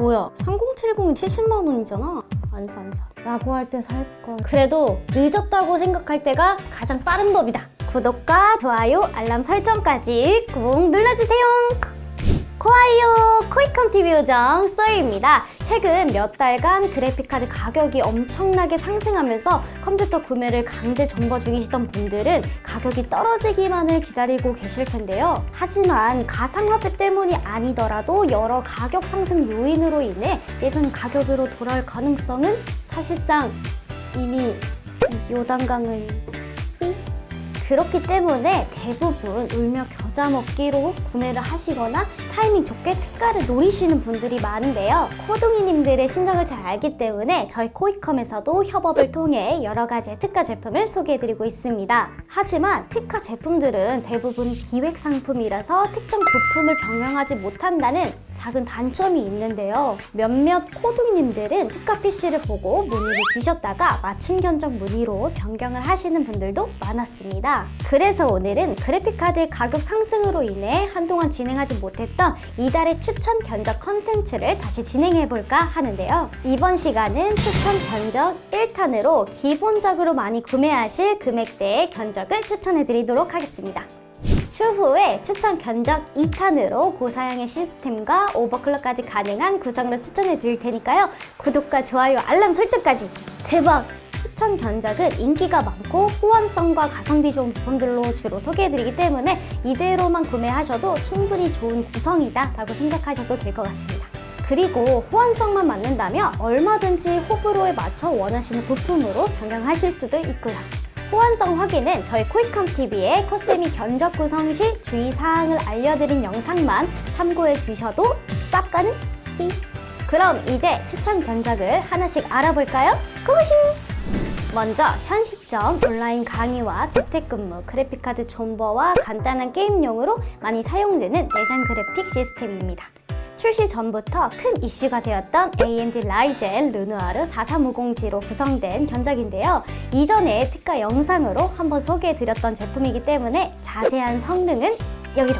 뭐야 3070이 70만 원이잖아. 안 사 안사. 라고 할 때살 건. 그래도 늦었다고 생각할 때가 가장 빠른 법이다. 구독과 좋아요 알람 설정까지 꾹 눌러주세요 코아이오 코이컴 TV 요정 쏘이입니다. 최근 몇 달간 그래픽카드 가격이 엄청나게 상승하면서 컴퓨터 구매를 강제 존버 중이시던 분들은 가격이 떨어지기만을 기다리고 계실 텐데요. 하지만 가상화폐 때문이 아니더라도 여러 가격 상승 요인으로 인해 예전 가격으로 돌아올 가능성은 사실상 이미 요단강을 삥 그렇기 때문에 대부분 울며 겨자 먹기로 구매를 하시거나 타이밍 좋게 특가를 노리시는 분들이 많은데요. 코둥이님들의 심정을 잘 알기 때문에 저희 코이컴에서도 협업을 통해 여러 가지의 특가 제품을 소개해드리고 있습니다. 하지만 특가 제품들은 대부분 기획 상품이라서 특정 부품을 병행하지 못한다는 작은 단점이 있는데요. 몇몇 코둥님들은 특가 PC를 보고 문의를 주셨다가 맞춤 견적 문의로 변경을 하시는 분들도 많았습니다. 그래서 오늘은 그래픽카드의 가격 상승으로 인해 한동안 진행하지 못했던 이달의 추천 견적 컨텐츠를 다시 진행해 볼까 하는데요. 이번 시간은 추천 견적 1탄으로 기본적으로 많이 구매하실 금액대의 견적을 추천해 드리도록 하겠습니다. 추후에 추천 견적 2탄으로 고사양의 시스템과 오버클럭까지 가능한 구성으로 추천해 드릴 테니까요. 구독과 좋아요, 알람 설정까지 대박! 추천 견적은 인기가 많고 호환성과 가성비 좋은 부품들로 주로 소개해드리기 때문에 이대로만 구매하셔도 충분히 좋은 구성이다 라고 생각하셔도 될 것 같습니다. 그리고 호환성만 맞는다면 얼마든지 호불호에 맞춰 원하시는 부품으로 변경하실 수도 있고요. 호환성 확인은 저희 코이컴 TV의 코세미 견적 구성 시 주의 사항을 알려드린 영상만 참고해 주셔도 쌉 가는 삐. 그럼 이제 추천 견적을 하나씩 알아볼까요? 고고싱! 먼저 현 시점 온라인 강의와 재택근무, 그래픽카드 존버와 간단한 게임용으로 많이 사용되는 내장 그래픽 시스템입니다. 출시 전부터 큰 이슈가 되었던 AMD 라이젠 르누아르 4350G로 구성된 견적인데요. 이전에 특가 영상으로 한번 소개해드렸던 제품이기 때문에 자세한 성능은 여기로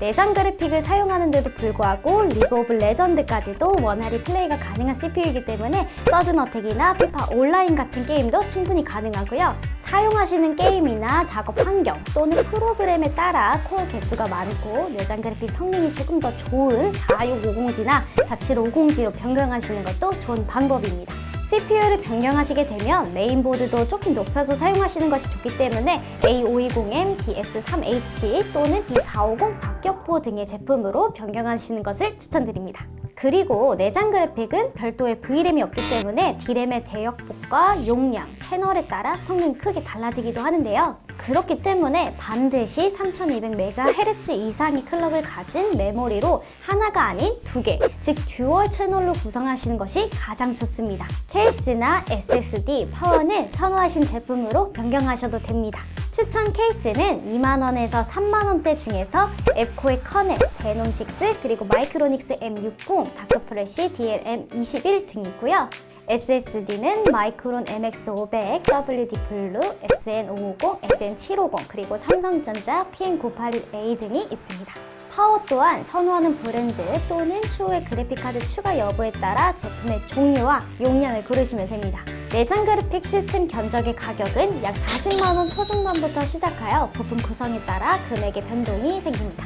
내장 그래픽을 사용하는데도 불구하고 리그 오브 레전드까지도 원활히 플레이가 가능한 CPU이기 때문에 서든 어택이나 피파 온라인 같은 게임도 충분히 가능하고요. 사용하시는 게임이나 작업 환경 또는 프로그램에 따라 코어 개수가 많고 내장 그래픽 성능이 조금 더 좋은 4650G나 4750G로 변경하시는 것도 좋은 방법입니다. CPU를 변경하시게 되면 메인보드도 조금 높여서 사용하시는 것이 좋기 때문에 A520M, DS3H 또는 B450 박격포 등의 제품으로 변경하시는 것을 추천드립니다. 그리고 내장 그래픽은 별도의 V램이 없기 때문에 D램의 대역폭과 용량, 채널에 따라 성능이 크게 달라지기도 하는데요. 그렇기 때문에 반드시 3200MHz 이상의 클럭을 가진 메모리로 하나가 아닌 두 개, 즉 듀얼 채널로 구성하시는 것이 가장 좋습니다. 케이스나 SSD, 파워는 선호하신 제품으로 변경하셔도 됩니다. 추천 케이스는 2만원에서 3만원대 중에서 앱코의 커넥, 베놈6 그리고 마이크로닉스 M60, 다크프레시 DLM21 등이고요. SSD는 마이크론 MX500, WD 블루, SN550, SN750, 그리고 삼성전자 PM981A 등이 있습니다. 파워 또한 선호하는 브랜드 또는 추후의 그래픽카드 추가 여부에 따라 제품의 종류와 용량을 고르시면 됩니다. 내장 그래픽 시스템 견적의 가격은 약 40만원 초중반부터 시작하여 부품 구성에 따라 금액의 변동이 생깁니다.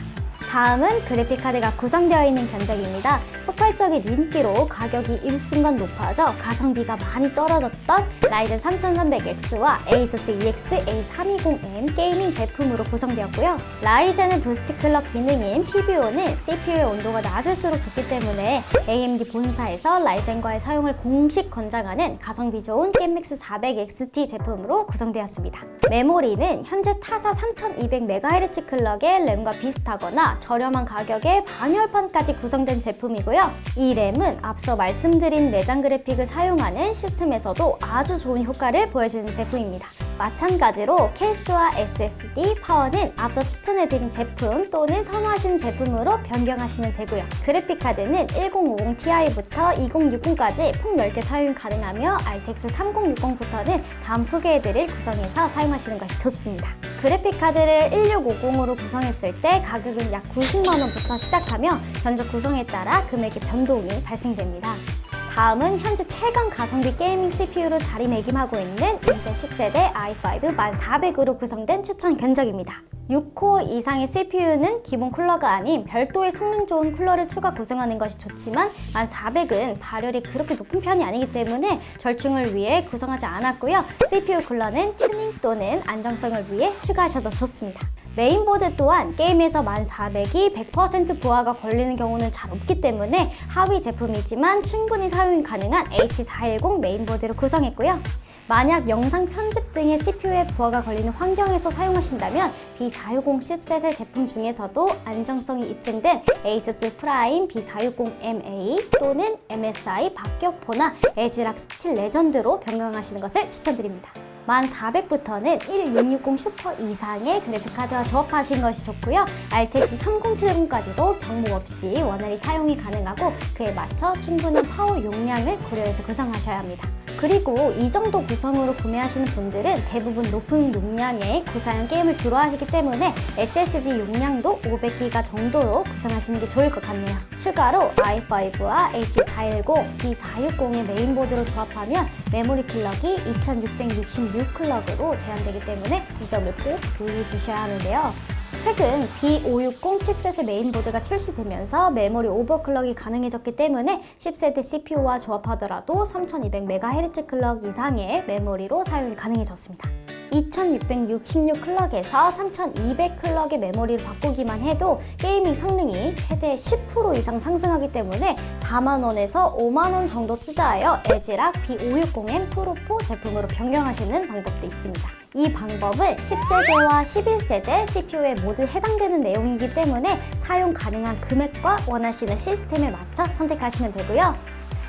다음은 그래픽카드가 구성되어 있는 견적입니다. Пока! 폭발적인 인기로 가격이 일순간 높아져 가성비가 많이 떨어졌던 라이젠 3300X와 ASUS EX A320M 게이밍 제품으로 구성되었고요. 라이젠의 부스트 클럭 기능인 PBO는 CPU의 온도가 낮을수록 좋기 때문에 AMD 본사에서 라이젠과의 사용을 공식 권장하는 가성비 좋은 겜맥스 400XT 제품으로 구성되었습니다. 메모리는 현재 타사 3200MHz 클럭의 램과 비슷하거나 저렴한 가격에 방열판까지 구성된 제품이고요. 이 램은 앞서 말씀드린 내장 그래픽을 사용하는 시스템에서도 아주 좋은 효과를 보여주는 제품입니다. 마찬가지로 케이스와 SSD 파워는 앞서 추천해드린 제품 또는 선호하시는 제품으로 변경하시면 되고요. 그래픽카드는 1050 Ti부터 2060까지 폭 넓게 사용 가능하며 RTX 3060부터는 다음 소개해드릴 구성에서 사용하시는 것이 좋습니다. 그래픽카드를 1650으로 구성했을 때 가격은 약 90만원부터 시작하며 견적 구성에 따라 금액의 변동이 발생됩니다. 다음은 현재 최강 가성비 게이밍 CPU로 자리매김하고 있는 인텔 10세대 i5 1400으로 구성된 추천 견적입니다. 6코어 이상의 CPU는 기본 쿨러가 아닌 별도의 성능 좋은 쿨러를 추가 구성하는 것이 좋지만 1400은 발열이 그렇게 높은 편이 아니기 때문에 절충을 위해 구성하지 않았고요. CPU 쿨러는 튜닝 또는 안정성을 위해 추가하셔도 좋습니다. 메인보드 또한 게임에서 1400이 100% 부하가 걸리는 경우는 잘 없기 때문에 하위 제품이지만 충분히 사용이 가능한 H410 메인보드로 구성했고요. 만약 영상 편집 등의 CPU에 부하가 걸리는 환경에서 사용하신다면 B460 칩셋의 제품 중에서도 안정성이 입증된 ASUS 프라임 B460MA 또는 MSI 박격포나 에즈락 스틸 레전드로 변경하시는 것을 추천드립니다. 1400부터는 1660 슈퍼 이상의 그래픽카드와 조합하신 것이 좋고요. RTX 3070까지도 병목 없이 원활히 사용이 가능하고 그에 맞춰 충분한 파워 용량을 고려해서 구성하셔야 합니다. 그리고 이 정도 구성으로 구매하시는 분들은 대부분 높은 용량의 고사양 게임을 주로 하시기 때문에 SSD 용량도 500기가 정도로 구성하시는 게 좋을 것 같네요. 추가로 i5와 H410, B460의 메인보드로 조합하면 메모리 클럭이 2666 클럭으로 제한되기 때문에 이 점을 꼭 유의해 주셔야 하는데요. 최근 B560 칩셋의 메인보드가 출시되면서 메모리 오버클럭이 가능해졌기 때문에 10세대 CPU와 조합하더라도 3200MHz 클럭 이상의 메모리로 사용이 가능해졌습니다. 2666 클럭에서 3200 클럭의 메모리를 바꾸기만 해도 게이밍 성능이 최대 10% 이상 상승하기 때문에 4만원에서 5만원 정도 투자하여 에지락 B560M 프로4 제품으로 변경하시는 방법도 있습니다. 이 방법은 10세대와 11세대 CPU에 모두 해당되는 내용이기 때문에 사용 가능한 금액과 원하시는 시스템에 맞춰 선택하시면 되고요.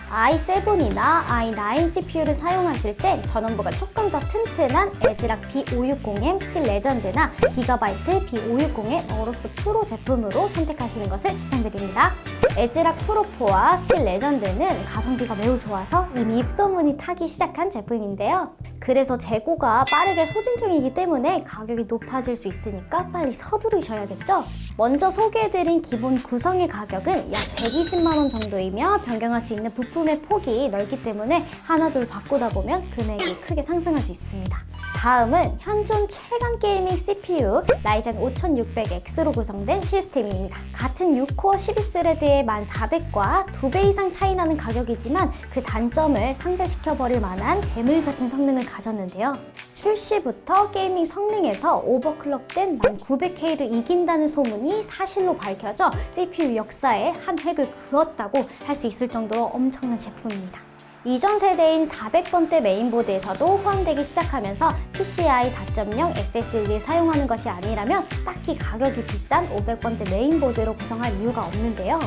I7이나 i9 CPU를 사용하실 땐 전원부가 조금 더 튼튼한 에즈락 B560M 스틸 레전드나 기가바이트 B560의 어로스 프로 제품으로 선택하시는 것을 추천드립니다. 에즈락 프로4와 스틸 레전드는 가성비가 매우 좋아서 이미 입소문이 타기 시작한 제품인데요. 그래서 재고가 빠르게 소진 중이기 때문에 가격이 높아질 수 있으니까 빨리 서두르셔야겠죠? 먼저 소개해드린 기본 구성의 가격은 약 120만원 정도이며 변경할 수 있는 부품의 폭이 넓기 때문에 하나둘 바꾸다 보면 금액이 크게 상승할 수 있습니다. 다음은 현존 최강 게이밍 CPU 라이젠 5600X로 구성된 시스템입니다. 같은 6코어 12스레드의 1400과 2배 이상 차이 나는 가격이지만 그 단점을 상쇄시켜버릴 만한 괴물 같은 성능을 가졌는데요. 출시부터 게이밍 성능에서 오버클럭된 1900K를 이긴다는 소문이 사실로 밝혀져 CPU 역사에 한 획을 그었다고 할 수 있을 정도로 엄청난 제품입니다. 이전 세대인 400번대 메인보드에서도 호환되기 시작하면서 PCI 4.0 SSD를 사용하는 것이 아니라면 딱히 가격이 비싼 500번대 메인보드로 구성할 이유가 없는데요.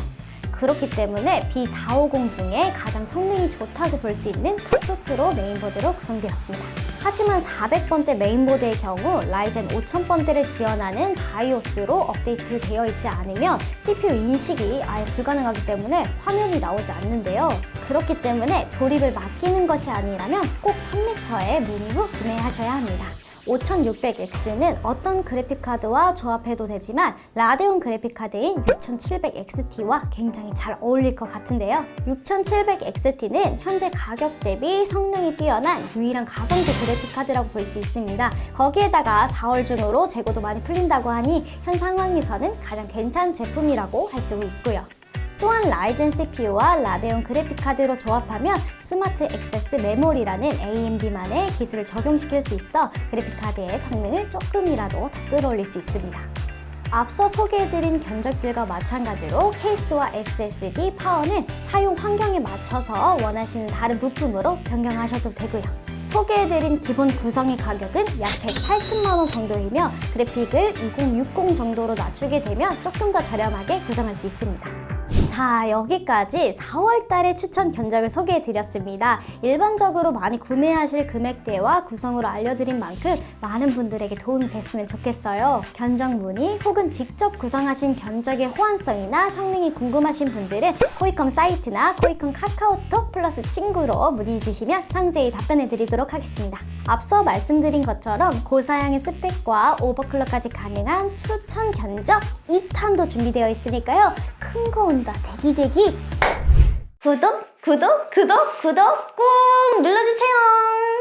그렇기 때문에 B450 중에 가장 성능이 좋다고 볼 수 있는 탑 프로 메인보드로 구성되었습니다. 하지만 400번대 메인보드의 경우 라이젠 5000번대를 지원하는 바이오스로 업데이트 되어 있지 않으면 CPU 인식이 아예 불가능하기 때문에 화면이 나오지 않는데요. 그렇기 때문에 조립을 맡기는 것이 아니라면 꼭 판매처에 문의 후 구매하셔야 합니다. 5600X는 어떤 그래픽카드와 조합해도 되지만 라데온 그래픽카드인 6700XT와 굉장히 잘 어울릴 것 같은데요. 6700XT는 현재 가격 대비 성능이 뛰어난 유일한 가성비 그래픽카드라고 볼 수 있습니다. 거기에다가 4월 중으로 재고도 많이 풀린다고 하니 현 상황에서는 가장 괜찮은 제품이라고 할 수 있고요. 또한 라이젠 CPU와 라데온 그래픽카드로 조합하면 스마트 액세스 메모리라는 AMD만의 기술을 적용시킬 수 있어 그래픽카드의 성능을 조금이라도 더 끌어올릴 수 있습니다. 앞서 소개해드린 견적들과 마찬가지로 케이스와 SSD 파워는 사용 환경에 맞춰서 원하시는 다른 부품으로 변경하셔도 되고요. 소개해드린 기본 구성의 가격은 약 180만원 정도이며 그래픽을 2060 정도로 낮추게 되면 조금 더 저렴하게 구성할 수 있습니다. 자, 여기까지 4월달의 추천 견적을 소개해드렸습니다. 일반적으로 많이 구매하실 금액대와 구성으로 알려드린 만큼 많은 분들에게 도움이 됐으면 좋겠어요. 견적 문의 혹은 직접 구성하신 견적의 호환성이나 성능이 궁금하신 분들은 코이컴 사이트나 코이컴 카카오톡 플러스 친구로 문의 주시면 상세히 답변해드리도록 하겠습니다. 앞서 말씀드린 것처럼 고사양의 스펙과 오버클럭까지 가능한 추천 견적 2탄도 준비되어 있으니까요. 큰 거 온다. 대기 대기. 구독, 구독, 구독, 구독 꾹 눌러주세요.